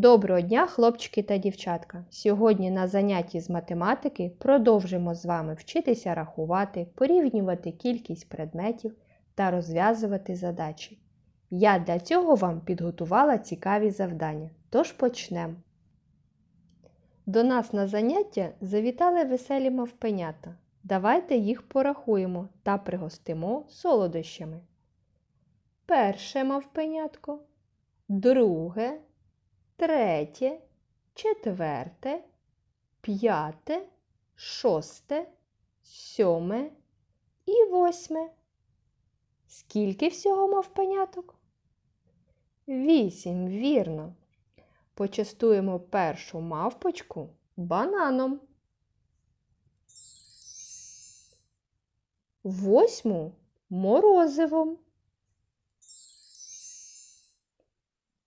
Доброго дня, хлопчики та дівчатка! Сьогодні на занятті з математики продовжимо з вами вчитися рахувати, порівнювати кількість предметів та розв'язувати задачі. Я для цього вам підготувала цікаві завдання, тож почнемо. До нас на заняття завітали веселі мавпенята. Давайте їх порахуємо та пригостимо солодощами. Перше мавпенятко, друге третє, четверте, п'яте, шосте, сьоме і восьме. Скільки всього мавпеняток? Вісім, вірно. Почастуємо першу мавпочку бананом. Восьму морозивом.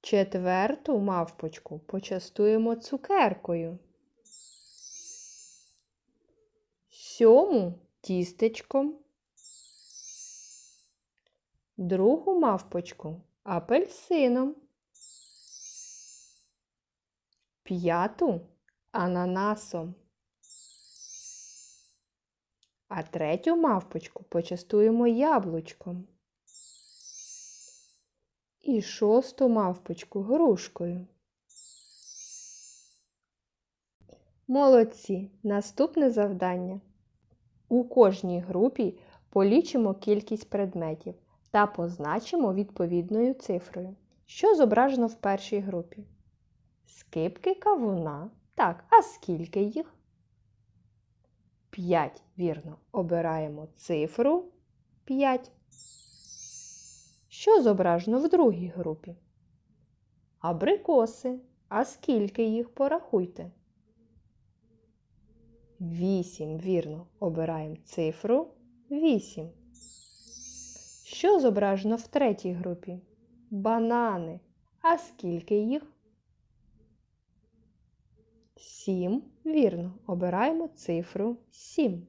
Четверту мавпочку почастуємо цукеркою. Сьому тістечком. Другу мавпочку апельсином. П'яту ананасом. А третю мавпочку почастуємо яблучком і шосту мавпочку грушкою. Молодці! Наступне завдання. У кожній групі полічимо кількість предметів та позначимо відповідною цифрою, що зображено в першій групі. Скипки кавуна. Так, а скільки їх? П'ять, вірно. Обираємо цифру 5. Що зображено в другій групі? Абрикоси. А скільки їх порахуйте? Вісім, вірно. Обираємо цифру 8. Що зображено в третій групі? Банани. А скільки їх? Сім, вірно. Обираємо цифру 7.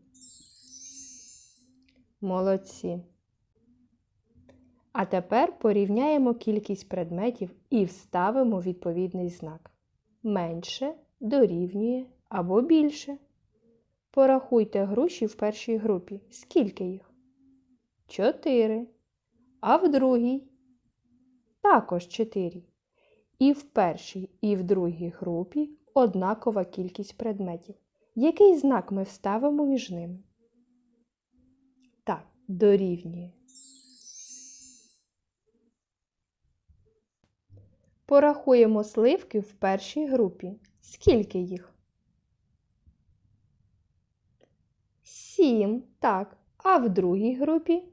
Молодці. А тепер порівняємо кількість предметів і вставимо відповідний знак. Менше дорівнює або більше. Порахуйте груші в першій групі. Скільки їх? Чотири. А в другій також чотири. І в першій, і в другій групі однакова кількість предметів. Який знак ми вставимо між ними? Так, дорівнює. Порахуємо сливки в першій групі. Скільки їх? Сім. Так. А в другій групі?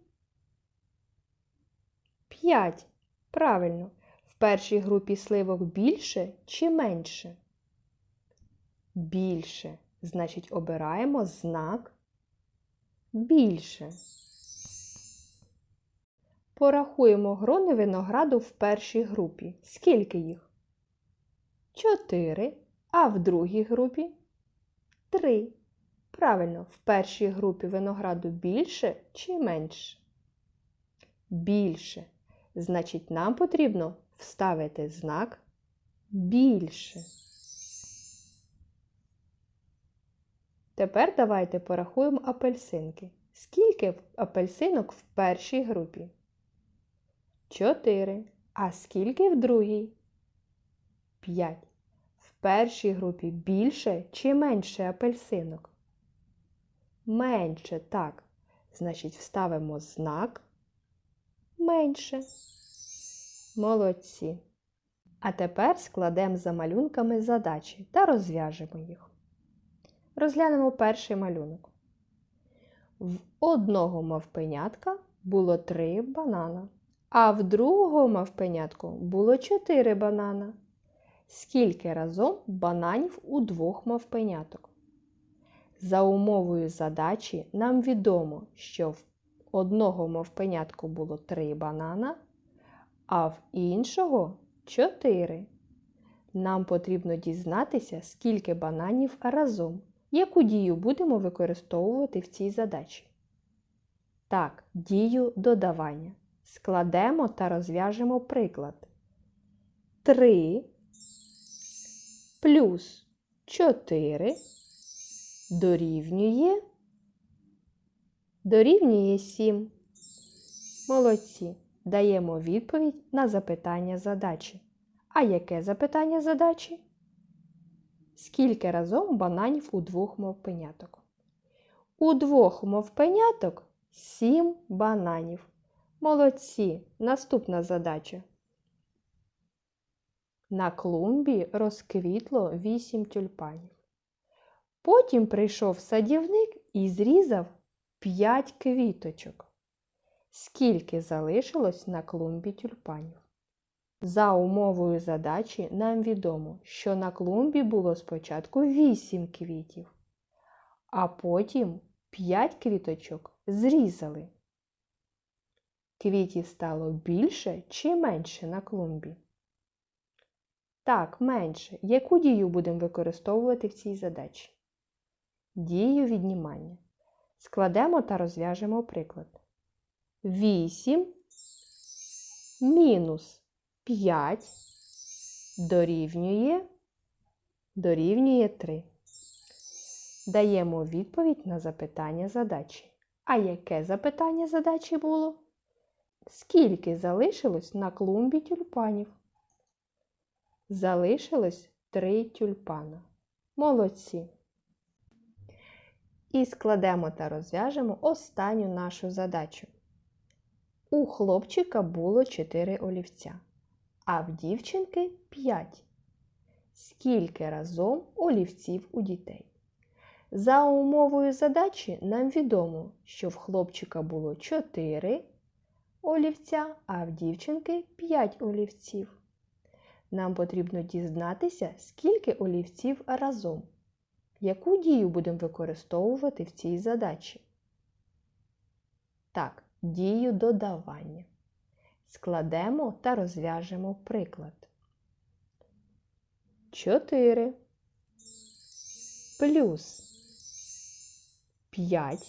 П'ять. Правильно. В першій групі сливок більше чи менше? Більше. Значить, обираємо знак більше. Порахуємо грони винограду в першій групі. Скільки їх? Чотири. А в другій групі? Три. Правильно, в першій групі винограду більше чи менше? Більше. Значить, нам потрібно вставити знак більше. Тепер давайте порахуємо апельсинки. Скільки апельсинок в першій групі? Чотири. А скільки в другій? П'ять. В першій групі більше чи менше апельсинок? Менше, так. Значить, вставимо знак менше. Молодці. А тепер складемо за малюнками задачі та розв'яжемо їх. Розглянемо перший малюнок. В одного мавпенятка було три банана. А в другого мавпенятку було 4 банана. Скільки разом бананів у двох мавпеняток? За умовою задачі нам відомо, що в одного мавпенятку було 3 банана, а в іншого 4. Нам потрібно дізнатися, скільки бананів разом. Яку дію будемо використовувати в цій задачі? Так, дію додавання. Складемо та розв'яжемо приклад. 3 плюс 4 дорівнює дорівнює 7. Молодці. Даємо відповідь на запитання задачі. А яке запитання задачі? Скільки разом бананів у двох мовпеняток? У двох мовпеняток 7 бананів. Молодці. Наступна задача. На клумбі розквітло 8 тюльпанів. Потім прийшов садівник і зрізав 5 квіточок. Скільки залишилось на клумбі тюльпанів? За умовою задачі нам відомо, що на клумбі було спочатку 8 квітів, а потім 5 квіточок зрізали. Квітів стало більше чи менше на клумбі? Так, менше. Яку дію будемо використовувати в цій задачі? Дію віднімання. Складемо та розв'яжемо приклад. 8 мінус 5 дорівнює, дорівнює 3. Даємо відповідь на запитання задачі. А яке запитання задачі було? Скільки залишилось на клумбі тюльпанів? Залишилось 3 тюльпана. Молодці. І складемо та розв'яжемо останню нашу задачу. У хлопчика було 4 олівця, а в дівчинки 5. Скільки разом олівців у дітей? За умовою задачі нам відомо, що в хлопчика було 4 олівця, а в дівчинки 5 олівців. Нам потрібно дізнатися, скільки олівців разом. Яку дію будемо використовувати в цій задачі? Так, дію додавання. Складемо та розв'яжемо приклад. 4 плюс 5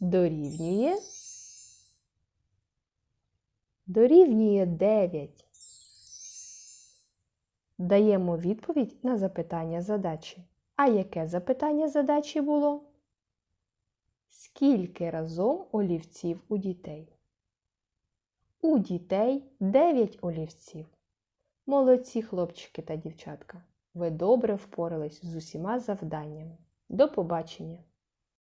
дорівнює дорівнює 9. Даємо відповідь на запитання задачі. А яке запитання задачі було? Скільки разом олівців у дітей? У дітей 9 олівців. Молодці хлопчики та дівчатка. Ви добре впорались з усіма завданнями. До побачення!